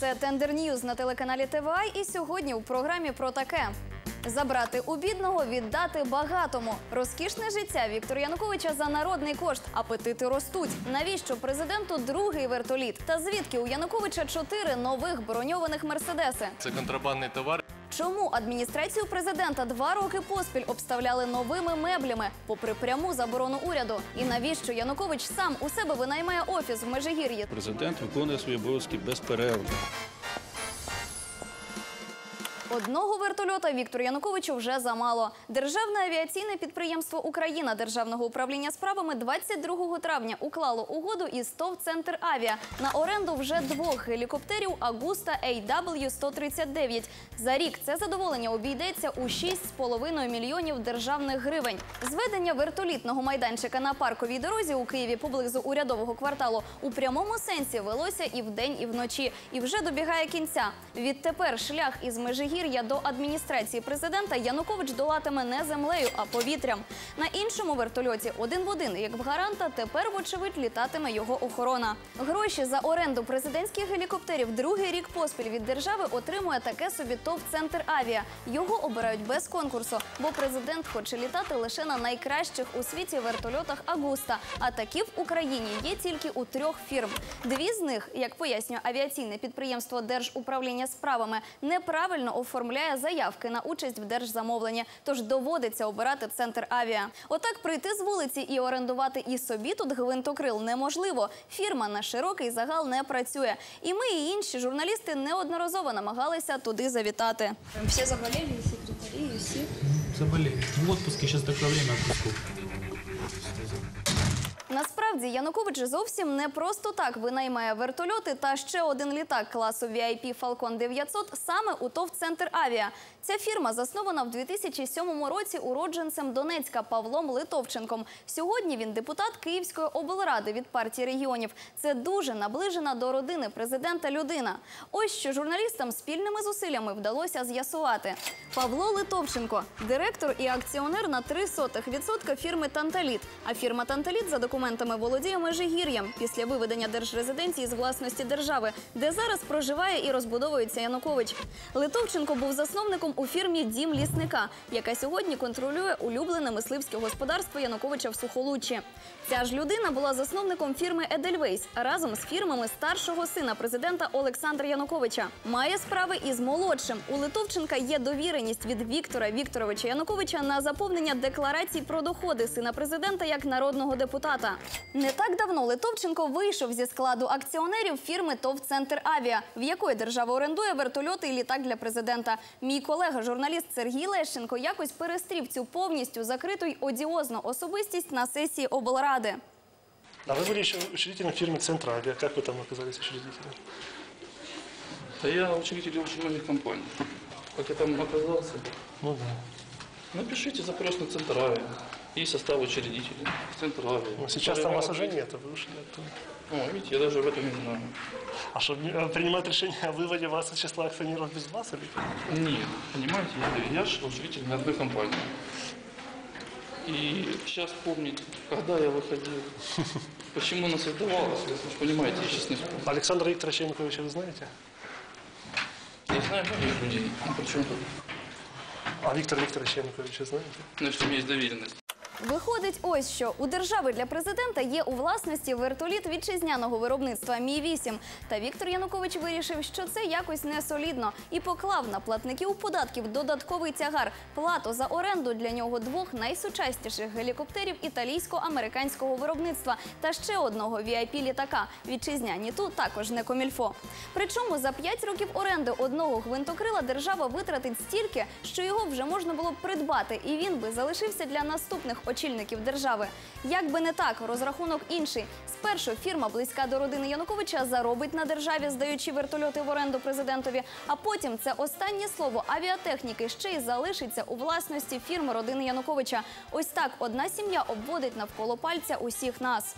Це Тендер Ньюз на телеканалі ТВА. І сьогодні у програмі про таке. Забрати у бідного, віддати багатому. Розкішне життя Віктора Януковича за народний кошт. Апетити ростуть. Навіщо президенту другий вертоліт? Та звідки у Януковича чотири нових броньованих мерседеси? Це контрабандний товар. Чому адміністрацію президента два роки поспіль обставляли новими меблями, попри пряму заборону уряду? І навіщо Янукович сам у себе винаймає офіс в Межигір'ї? Президент виконує свої обов'язки безперервно. Одного вертольота Віктору Януковичу вже замало. Державне авіаційне підприємство Україна Державного управління справами 22 травня уклало угоду із ТОВ «Центр Авіа» на оренду вже двох гелікоптерів Агуста AW-139. За рік це задоволення обійдеться у 6,5 мільйонів державних гривень. Зведення вертолітного майданчика на парковій дорозі у Києві поблизу урядового кварталу у прямому сенсі велося і вдень, і вночі, і вже добігає кінця. Відтепер шлях із Межигір'я до адміністрації президента Янукович долатиме не землею, а повітрям. На іншому вертольоті один в один, як в гаранта, тепер вочевидь літатиме його охорона. Гроші за оренду президентських гелікоптерів другий рік поспіль від держави отримує таке собі ТОВ «Центр Авіа». Його обирають без конкурсу, бо президент хоче літати лише на найкращих у світі вертольотах Агуста. А такі в Україні є тільки у трьох фірм. Дві з них, як пояснює авіаційне підприємство Держуправління справами, неправильно оформляє заявки на участь в держзамовленні. Тож доводиться обирати центр авіа. Отак прийти з вулиці і орендувати і собі тут гвинтокрил неможливо. Фірма на широкий загал не працює. І ми, і інші журналісти неодноразово намагалися туди завітати. Все заболели, и секретари, и все. Заболели. В отпуске сейчас такое время отпусков. Насправді Янукович зовсім не просто так винаймає вертольоти та ще один літак класу VIP Falcon 900 саме у ТОВ «Центр Авіа». Ця фірма заснована в 2007 році уродженцем Донецька Павлом Литовченком. Сьогодні він депутат Київської облради від партії регіонів. Це дуже наближена до родини президента людина. Ось що журналістам спільними зусиллями вдалося з'ясувати. Павло Литовченко – директор і акціонер на 0,03% фірми «Танталіт». А фірма «Танталіт» за документами володіє Межигір'ям після виведення держрезиденції з власності держави, де зараз проживає і розбудовується Янукович. Литовченко був засновником у фірмі Дім лісника, яка сьогодні контролює улюблене мисливське господарство Януковича в Сухолуччі. Ця ж людина була засновником фірми Едельвейс разом з фірмами старшого сина президента Олександра Януковича. Має справи із молодшим. У Литовченка є довіреність від Віктора Вікторовича Януковича на заповнення декларацій про доходи сина президента як народного депутата. Не так давно Литовченко вийшов зі складу акціонерів фірми ТОВ «Центр Авіа», в якої держава орендує вертольоти і літак для президента. Мій колега, журналіст Сергій Лещенко, якось перестрів цю повністю закриту й одіозну особистість на сесії облради. А вы были еще учредителем фирмы «Центр Авиа». Как вы там оказались учредителем? Та я учредитель очень многих компаний. Как я там оказался? Ну да. Напишите запрос на Центр Авиа И состав учредителей. Центр Авиа. Но сейчас там вас уже нет, а вы ушли оттуда. О, видите, я даже об этом не знаю. А что, принимать решение о выводе вас из числа акционеров без вас? Или? Нет, понимаете, я, я же учредитель на одной компании. И сейчас помнить, когда я выходил, почему она создавалась, вы понимаете, я сейчас не вспомню. Александра Викторовича Януковича вы знаете? Я знаю многих людей, ну причем тут, А Виктора Викторовича Януковича знаете? значит, у меня есть доверенность. Виходить, ось що. У держави для президента є у власності вертоліт вітчизняного виробництва Мі 8 Та Віктор Янукович вирішив, що це якось не солідно і поклав на платників податків додатковий тягар. Плату за оренду для нього двох найсучасніших гелікоптерів італійсько-американського виробництва та ще одного vip літака. Вітчизняні ту також не комільфо. Причому за 5 років оренди одного гвинтокрила держава витратить стільки, що його вже можна було б придбати, і він би залишився для наступних очільників держави. Як би не так, розрахунок інший. Спершу фірма близька до родини Януковича заробить на державі, здаючи вертольоти в оренду президентові. А потім це останнє слово авіатехніки ще й залишиться у власності фірми родини Януковича. Ось так одна сім'я обводить навколо пальця усіх нас.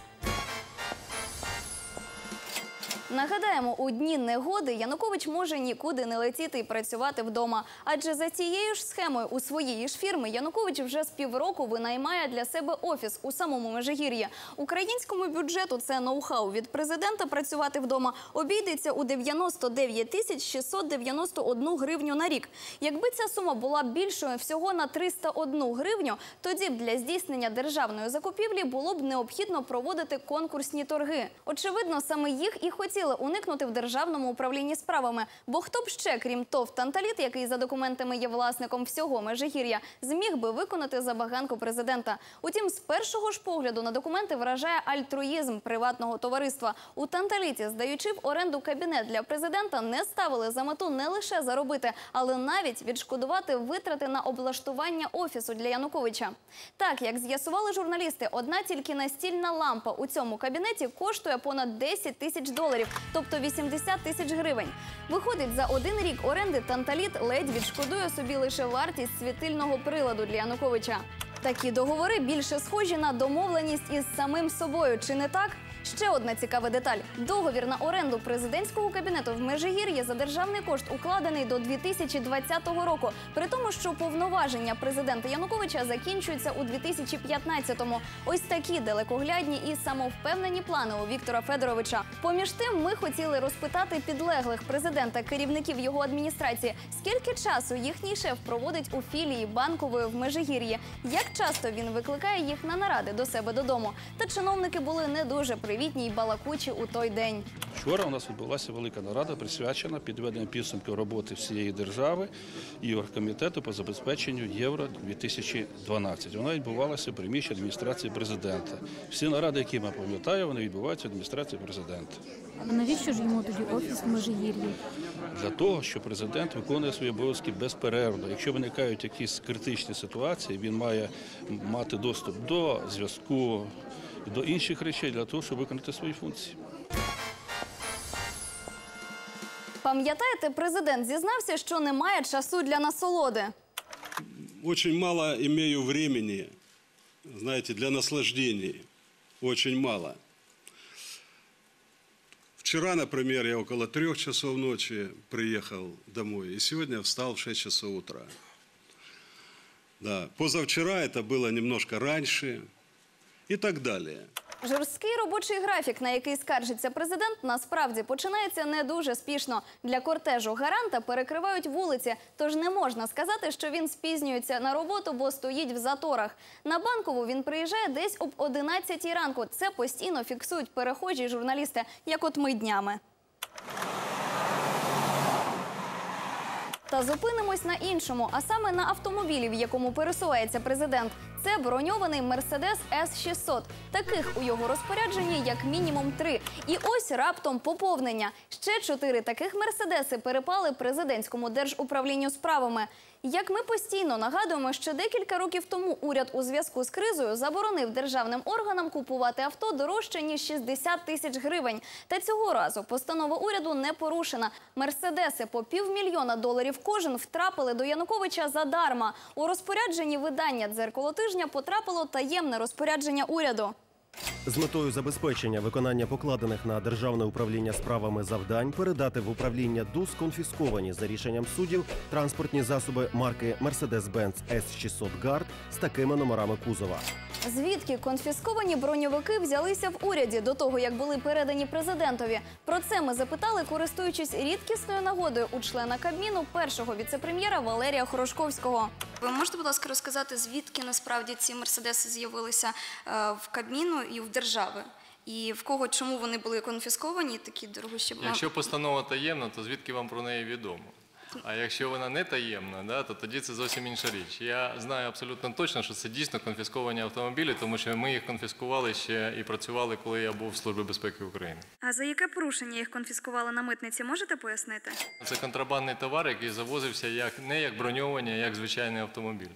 Нагадаємо, у дні негоди Янукович може нікуди не летіти і працювати вдома. Адже за цією ж схемою у своєї ж фірми Янукович вже з півроку винаймає для себе офіс у самому Межигір'ї. Українському бюджету це ноу-хау від президента працювати вдома обійдеться у 99 тисяч 691 гривню на рік. Якби ця сума була більшою всього на 301 гривню, тоді б для здійснення державної закупівлі було б необхідно проводити конкурсні торги. Очевидно, саме їх і хотіли уникнути в державному управлінні справами. Бо хто б ще, крім ТОВ «Танталіт», який за документами є власником всього Межигір'я, зміг би виконати забаганку президента. Утім, з першого ж погляду на документи вражає альтруїзм приватного товариства. У «Танталіті», здаючи в оренду кабінет для президента, не ставили за мету не лише заробити, але навіть відшкодувати витрати на облаштування офісу для Януковича. Так, як з'ясували журналісти, одна тільки настільна лампа у цьому кабінеті коштує понад 10 тисяч доларів, тобто 80 тисяч гривень. Виходить, за один рік оренди Танталіт ледь відшкодує собі лише вартість світильного приладу для Януковича. Такі договори більше схожі на домовленість із самим собою, чи не так? Ще одна цікава деталь: договір на оренду президентського кабінету в Межигір'ї за державний кошт укладений до 2020 року. При тому, що повноваження президента Януковича закінчуються у 2015-му. Ось такі далекоглядні і самовпевнені плани у Віктора Федоровича. Поміж тим, ми хотіли розпитати підлеглих президента, керівників його адміністрації, скільки часу їхній шеф проводить у філії банкової в Межигір'ї, як часто він викликає їх на наради до себе додому. Та чиновники були не дуже привітні й балакучі у той день. Вчора у нас відбулася велика нарада, присвячена підведенню підсумків роботи всієї держави і оргкомітету по забезпеченню Євро 2012. Вона відбувалася в приміщенні адміністрації президента. Всі наради, які ми пам'ятаємо, вони відбуваються в адміністрації президента. А навіщо ж йому тоді офіс в Межигір'ї? Для того, що президент виконує свої обов'язки безперервно. Якщо виникають якісь критичні ситуації, він має мати доступ до зв'язку, до інших речей для того, щоб виконати свої функції. Пам'ятаєте, президент зізнався, що немає часу для насолоди. очень мало имею времени, знаете, для наслаждений. Очень мало. Вчера, например, я около трех часов ночи приехал домой, и сегодня встал в 6 часов утра. Да. Позавчера это было немножко раньше и так далее. Жорсткий робочий графік, на який скаржиться президент, насправді починається не дуже спішно. Для кортежу гаранта перекривають вулиці, тож не можна сказати, що він спізнюється на роботу, бо стоїть в заторах. На банкову він приїжджає десь об 11 ранку. Це постійно фіксують перехожі журналісти, як от ми днями. Та зупинимось на іншому, а саме на автомобілі, в якому пересувається президент. Це броньований Мерседес С-600. Таких у його розпорядженні як мінімум три. І ось раптом поповнення. Ще чотири таких мерседеси перепали президентському держуправлінню справами. Як ми постійно нагадуємо, що декілька років тому уряд у зв'язку з кризою заборонив державним органам купувати авто дорожче ніж 60 тисяч гривень. Та цього разу постанова уряду не порушена. Мерседеси по півмільйона доларів кожен втрапили до Януковича задарма. У розпорядженні видання дзеркало тижня потрапило таємне розпорядження уряду. З метою забезпечення виконання покладених на державне управління справами завдань передати в управління ДУС конфісковані за рішенням суддів транспортні засоби марки Mercedes-Benz S600 Guard з такими номерами кузова. Звідки конфісковані броньовики взялися в уряді до того, як були передані президентові? Про це ми запитали, користуючись рідкісною нагодою у члена Кабміну першого віцепрем'єра Валерія Хорошковського. Ви можете, будь ласка, розказати, звідки насправді ці мерседеси з'явилися е, в Кабміну і в держави? І в кого чому вони були конфісковані, такі дорогущі? Якщо постанова таємна, то звідки вам про неї відомо? А якщо вона не таємна, да, то тоді це зовсім інша річ. Я знаю абсолютно точно, що це дійсно конфісковані автомобілі, тому що ми їх конфіскували ще і працювали, коли я був в Службі безпеки України. А за яке порушення їх конфіскували на митниці? Можете пояснити? Це контрабандний товар, який завозився як не як броньовані, а як звичайний автомобіль.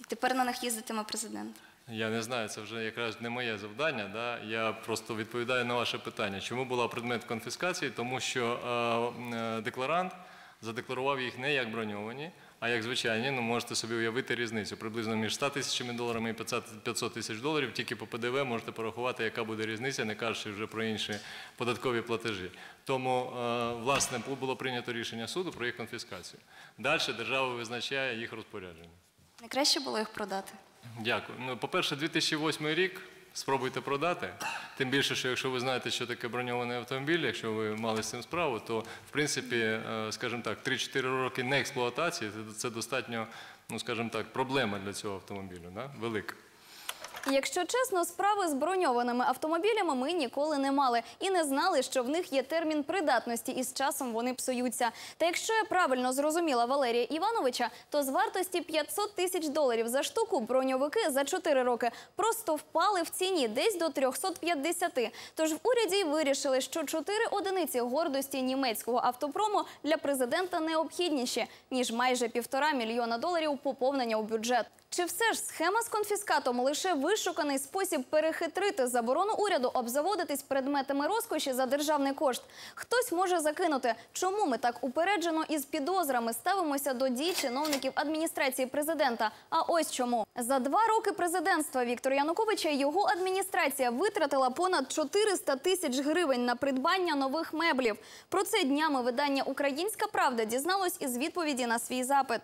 І тепер на них їздитиме президент. Я не знаю, це вже якраз не моє завдання. Да? Я просто відповідаю на ваше питання. Чому була предмет конфіскації? Тому що е, е, декларант задекларував їх не як броньовані, А як звичайні, ну можете собі уявити різницю приблизно між 100 тисячами доларами і 500 500 тисяч доларів. Тільки по ПДВ можете порахувати, яка буде різниця, не кажучи вже про інші податкові платежі. Тому, е, власне, було прийнято рішення суду про їх конфіскацію. Далі держава визначає їх розпорядження. Не краще було їх продати? Дякую. Ну, по-перше, 2008 рік. Спробуйте продати. Тим більше, що якщо ви знаєте, що таке броньований автомобіль, якщо ви мали з цим справу, то в принципі, е, скажімо так, 3-4 роки неексплуатації експлуатації це достатньо, ну скажімо так, проблема для цього автомобілю, да? велика. Якщо чесно, справи з броньованими автомобілями ми ніколи не мали і не знали, що в них є термін придатності, і з часом вони псуються. Та якщо я правильно зрозуміла Валерія Івановича, то з вартості 500 тисяч доларів за штуку броньовики за 4 роки просто впали в ціні десь до 350. Тож в уряді вирішили, що 4 одиниці гордості німецького автопрому для президента необхідніші ніж майже півтора мільйона доларів поповнення у бюджет. Чи все ж схема з конфіскатом лише вишуканий спосіб перехитрити заборону уряду обзаводитись предметами розкоші за державний кошт? Хтось може закинути, чому ми так упереджено і з підозрами ставимося до дій чиновників адміністрації президента. А ось чому за два роки президентства Віктора Януковича його адміністрація витратила понад 400 тисяч гривень на придбання нових меблів. Про це днями видання Українська Правда дізналось із відповіді на свій запит.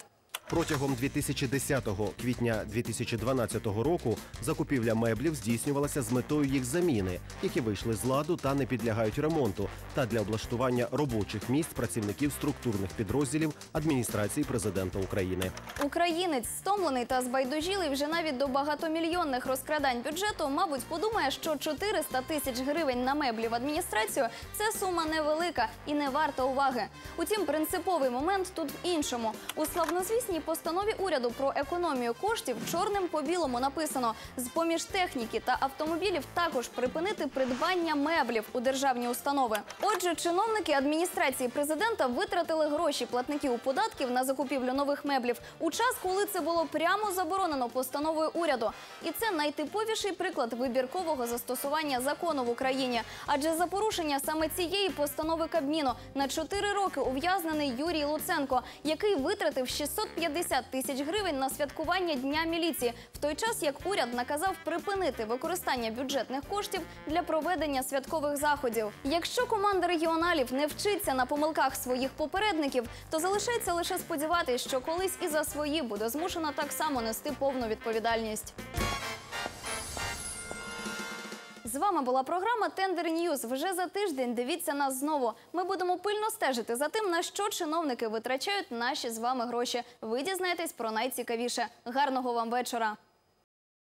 Протягом 2010 квітня 2012 року закупівля меблів здійснювалася з метою їх заміни, які вийшли з ладу та не підлягають ремонту, та для облаштування робочих місць працівників структурних підрозділів адміністрації президента України. Українець, стомлений та збайдужілий вже навіть до багатомільйонних розкрадань бюджету, мабуть, подумає, що 400 тисяч гривень на меблі в адміністрацію це сума невелика і не варта уваги. Утім, принциповий момент тут в іншому. У славнозвісній постанові уряду про економію коштів чорним по білому написано: з поміж техніки та автомобілів також припинити придбання меблів у державні установи. Отже, чиновники адміністрації президента витратили гроші платників податків на закупівлю нових меблів у час, коли це було прямо заборонено постановою уряду. І це найтиповіший приклад вибіркового застосування закону в Україні. Адже за порушення саме цієї постанови Кабміну на 4 роки ув'язнений Юрій Луценко, який витратив 650 тисяч гривень на святкування Дня міліції, в той час як уряд наказав припинити використання бюджетних коштів для проведення святкових заходів. Якщо команда регіоналів не вчиться на помилках своїх попередників, то залишається лише сподіватися, що колись і за свої буде змушена так само нести повну відповідальність. З вами була програма Тендер Ньюз. Вже за тиждень дивіться нас знову. Ми будемо пильно стежити за тим, на що чиновники витрачають наші з вами гроші. Ви дізнаєтесь про найцікавіше. Гарного вам вечора.